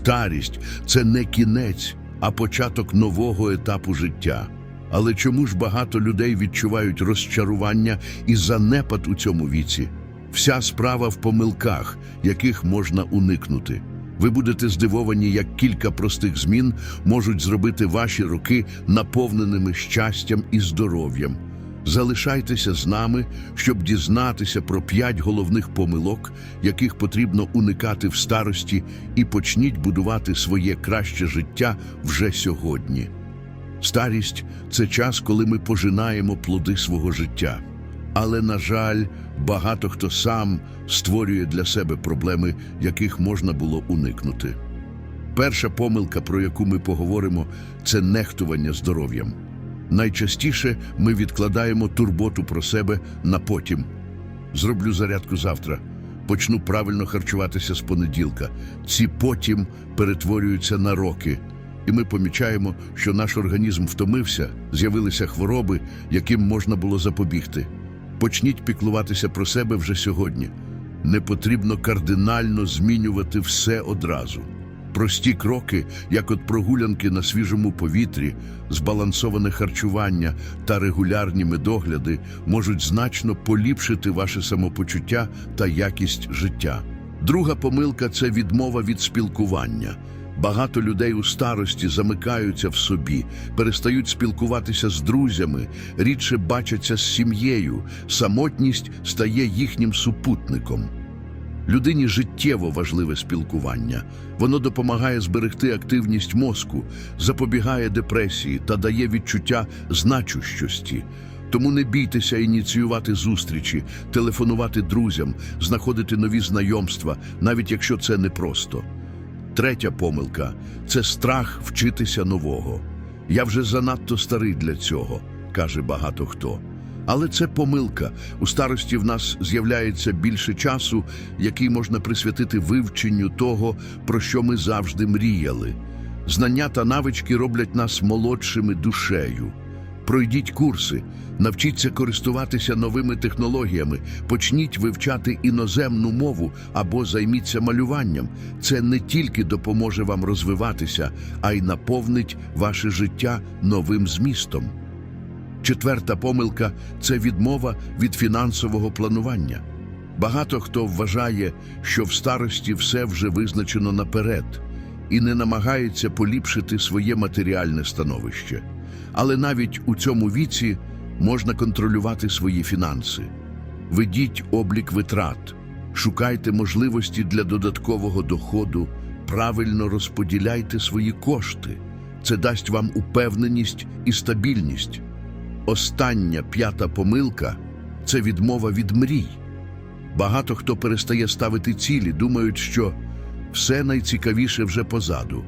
Старість це не кінець, а початок нового етапу життя. Але чому ж багато людей відчувають розчарування і занепад у цьому віці? Вся справа в помилках, яких можна уникнути. Ви будете здивовані, як кілька простих змін можуть зробити ваші роки наповненими щастям і здоров'ям. Залишайтеся з нами, щоб дізнатися про п'ять головних помилок, яких потрібно уникати в старості, і почніть будувати своє краще життя вже сьогодні. Старість це час, коли ми пожинаємо плоди свого життя. Але, на жаль, багато хто сам створює для себе проблеми, яких можна було уникнути. Перша помилка, про яку ми поговоримо, це нехтування здоров'ям. Найчастіше ми відкладаємо турботу про себе на потім. Зроблю зарядку завтра. Почну правильно харчуватися з понеділка. Ці потім перетворюються на роки. І ми помічаємо, що наш організм втомився, з'явилися хвороби, яким можна було запобігти. Почніть піклуватися про себе вже сьогодні. Не потрібно кардинально змінювати все одразу. Прості кроки, як от прогулянки на свіжому повітрі, збалансоване харчування та регулярні медогляди, можуть значно поліпшити ваше самопочуття та якість життя. Друга помилка це відмова від спілкування. Багато людей у старості замикаються в собі, перестають спілкуватися з друзями, рідше бачаться з сім'єю. Самотність стає їхнім супутником. Людині життєво важливе спілкування. Воно допомагає зберегти активність мозку, запобігає депресії та дає відчуття значущості. Тому не бійтеся ініціювати зустрічі, телефонувати друзям, знаходити нові знайомства, навіть якщо це непросто. Третя помилка це страх вчитися нового. Я вже занадто старий для цього, каже багато хто. Але це помилка. У старості в нас з'являється більше часу, який можна присвятити вивченню того, про що ми завжди мріяли. Знання та навички роблять нас молодшими душею. Пройдіть курси, навчіться користуватися новими технологіями, почніть вивчати іноземну мову або займіться малюванням. Це не тільки допоможе вам розвиватися, а й наповнить ваше життя новим змістом. Четверта помилка це відмова від фінансового планування. Багато хто вважає, що в старості все вже визначено наперед і не намагається поліпшити своє матеріальне становище. Але навіть у цьому віці можна контролювати свої фінанси. Ведіть облік витрат, шукайте можливості для додаткового доходу, правильно розподіляйте свої кошти. Це дасть вам упевненість і стабільність. Остання п'ята помилка це відмова від мрій. Багато хто перестає ставити цілі, думають, що все найцікавіше вже позаду.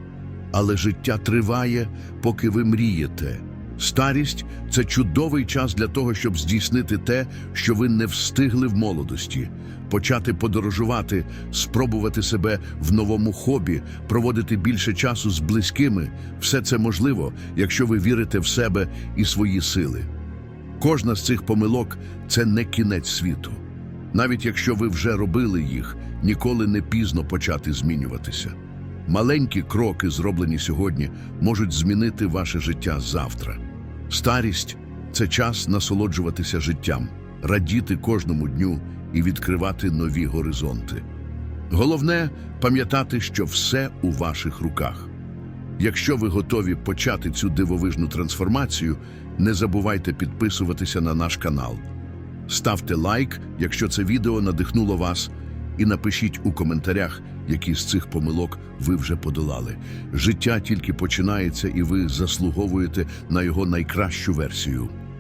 Але життя триває, поки ви мрієте. Старість це чудовий час для того, щоб здійснити те, що ви не встигли в молодості, почати подорожувати, спробувати себе в новому хобі, проводити більше часу з близькими. Все це можливо, якщо ви вірите в себе і свої сили. Кожна з цих помилок це не кінець світу. Навіть якщо ви вже робили їх, ніколи не пізно почати змінюватися. Маленькі кроки, зроблені сьогодні, можуть змінити ваше життя завтра. Старість це час насолоджуватися життям, радіти кожному дню і відкривати нові горизонти. Головне пам'ятати, що все у ваших руках. Якщо ви готові почати цю дивовижну трансформацію, не забувайте підписуватися на наш канал. Ставте лайк, якщо це відео надихнуло вас, і напишіть у коментарях, які з цих помилок ви вже подолали. Життя тільки починається, і ви заслуговуєте на його найкращу версію.